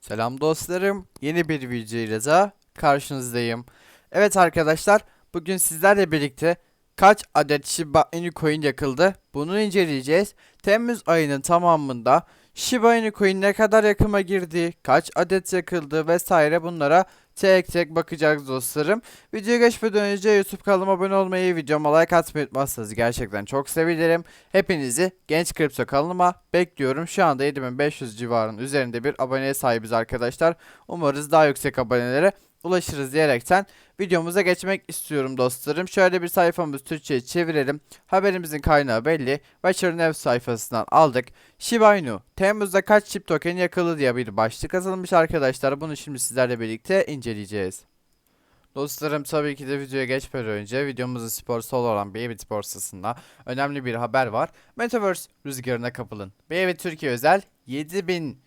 Selam dostlarım. Yeni bir video ile daha karşınızdayım. Evet arkadaşlar, bugün sizlerle birlikte kaç adet Shiba Inu coin yakıldı? Bunu inceleyeceğiz. Temmuz ayının tamamında Shiba Inu coin ne kadar yakıma girdi, kaç adet yakıldı vesaire bunlara tek tek bakacağız dostlarım. Videoya geçmeden önce YouTube kanalıma abone olmayı, videoma like atmayı unutmazsanız gerçekten çok sevinirim. Hepinizi Genç Kripto kanalıma bekliyorum. Şu anda 7500 civarının üzerinde bir aboneye sahibiz arkadaşlar. Umarız daha yüksek abonelere ulaşırız diyerekten videomuza geçmek istiyorum dostlarım. Şöyle bir sayfamızı Türkçe'ye çevirelim. Haberimizin kaynağı belli. Watcher'ın ev sayfasından aldık. Shiba Inu Temmuz'da kaç chip token yakıldı diye bir başlık yazılmış arkadaşlar. Bunu şimdi sizlerle birlikte inceleyeceğiz. Dostlarım tabii ki de videoya geçmeden önce videomuzun sponsoru olan Bybit borsasında önemli bir haber var. Metaverse rüzgarına kapılın. Bybit Türkiye özel 7000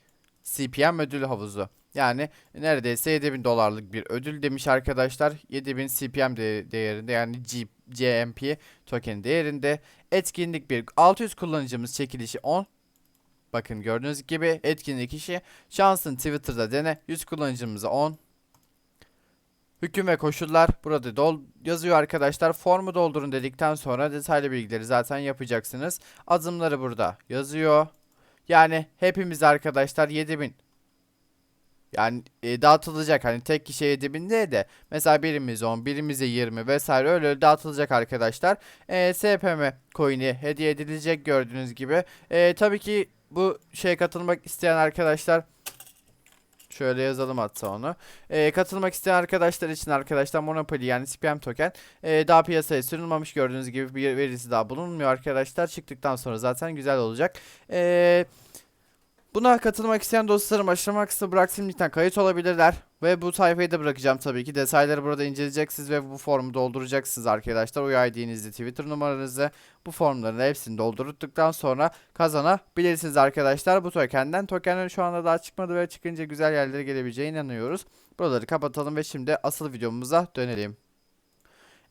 CPM ödül havuzu. Yani neredeyse 7000 dolarlık bir ödül demiş arkadaşlar. 7000 CPM de- değerinde yani G GMP token değerinde. Etkinlik bir 600 kullanıcımız çekilişi 10. Bakın gördüğünüz gibi etkinlik işi şansın Twitter'da dene 100 kullanıcımıza 10. Hüküm ve koşullar burada dol yazıyor arkadaşlar. Formu doldurun dedikten sonra detaylı bilgileri zaten yapacaksınız. Adımları burada yazıyor. Yani hepimiz arkadaşlar 7000 yani e, dağıtılacak hani tek 7000 değil de mesela birimiz 10, birimize 20 vesaire öyle öyle dağıtılacak arkadaşlar. E, SPM coin'i hediye edilecek gördüğünüz gibi. E, tabii ki bu şeye katılmak isteyen arkadaşlar Şöyle yazalım hatta onu. E, katılmak isteyen arkadaşlar için arkadaşlar Monopoly yani SPM token e, daha piyasaya sürülmemiş gördüğünüz gibi bir verisi daha bulunmuyor arkadaşlar. Çıktıktan sonra zaten güzel olacak. Eee Buna katılmak isteyen dostlarım aşağıma kısa bıraktığım linkten kayıt olabilirler. Ve bu sayfayı da bırakacağım tabii ki. Detayları burada inceleyeceksiniz ve bu formu dolduracaksınız arkadaşlar. Uy Twitter numaranızı bu formların hepsini doldurduktan sonra kazanabilirsiniz arkadaşlar. Bu tokenden tokenler şu anda daha çıkmadı ve çıkınca güzel yerlere gelebileceğine inanıyoruz. Buraları kapatalım ve şimdi asıl videomuza dönelim.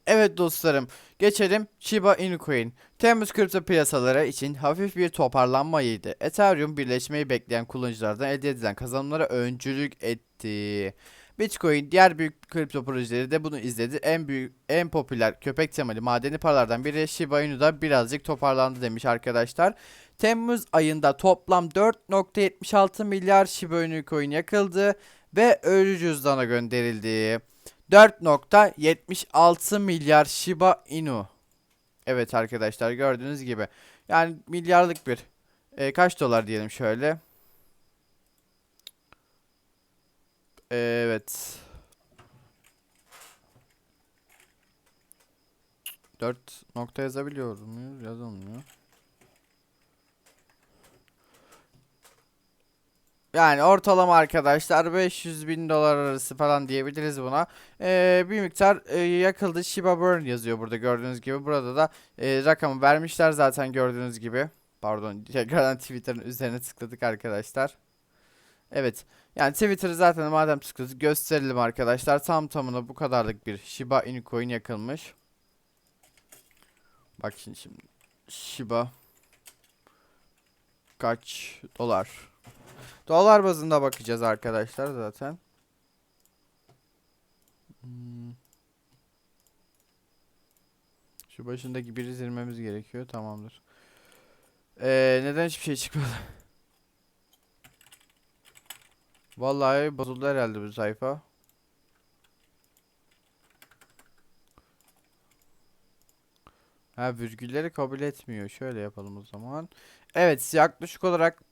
Evet dostlarım, geçelim Shiba Inu Coin. Temmuz kripto piyasaları için hafif bir toparlanmaydı. Ethereum birleşmeyi bekleyen kullanıcılardan elde edilen kazanımlara öncülük etti. Bitcoin diğer büyük kripto projeleri de bunu izledi. En büyük en popüler köpek temalı madeni paralardan biri Shiba Inu'da birazcık toparlandı demiş arkadaşlar. Temmuz ayında toplam 4.76 milyar Shiba Inu coin yakıldı ve ölü cüzdana gönderildi. 4.76 milyar Shiba Inu. Evet arkadaşlar gördüğünüz gibi. Yani milyarlık bir. E, kaç dolar diyelim şöyle. Evet. 4 nokta yazabiliyor muyuz? Yazılmıyor. Yani ortalama arkadaşlar 500 bin dolar arası falan diyebiliriz buna. Ee, bir miktar e, yakıldı. Shiba Burn yazıyor burada gördüğünüz gibi. Burada da e, rakamı vermişler zaten gördüğünüz gibi. Pardon tekrardan Twitter'ın üzerine tıkladık arkadaşlar. Evet. Yani Twitter'ı zaten madem tıkladık gösterelim arkadaşlar. Tam tamına bu kadarlık bir Shiba Inu coin yakılmış. Bak şimdi şimdi. Shiba kaç dolar? Dolar bazında bakacağız arkadaşlar zaten. Şu başındaki biri silmemiz gerekiyor. Tamamdır. Ee, neden hiçbir şey çıkmadı? Vallahi bozuldu herhalde bu sayfa. Ha virgülleri kabul etmiyor. Şöyle yapalım o zaman. Evet yaklaşık olarak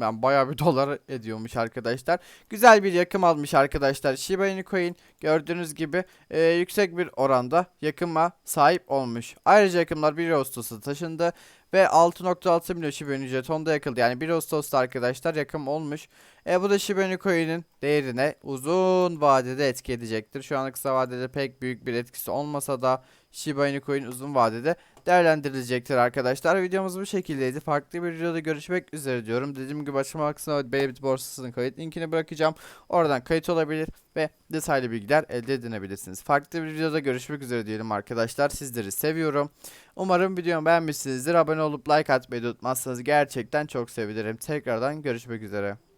yani bayağı bir dolar ediyormuş arkadaşlar. Güzel bir yakım almış arkadaşlar. Shiba Inu Coin gördüğünüz gibi e, yüksek bir oranda yakıma sahip olmuş. Ayrıca yakımlar 1 Ağustos'ta taşındı ve 6.6 milyon Shiba Inu jetonda yakıldı. Yani 1 Ağustos'ta arkadaşlar yakım olmuş. E, bu da Shiba Inu Coin'in değerine uzun vadede etki edecektir. Şu an kısa vadede pek büyük bir etkisi olmasa da Shiba Inu Coin uzun vadede değerlendirilecektir arkadaşlar. Videomuz bu şekildeydi. Farklı bir videoda görüşmek üzere diyorum. Dediğim gibi açıklama kısmına Bybit borsasının kayıt linkini bırakacağım. Oradan kayıt olabilir ve detaylı bilgiler elde edinebilirsiniz. Farklı bir videoda görüşmek üzere diyelim arkadaşlar. Sizleri seviyorum. Umarım videomu beğenmişsinizdir. Abone olup like atmayı unutmazsanız gerçekten çok sevinirim. Tekrardan görüşmek üzere.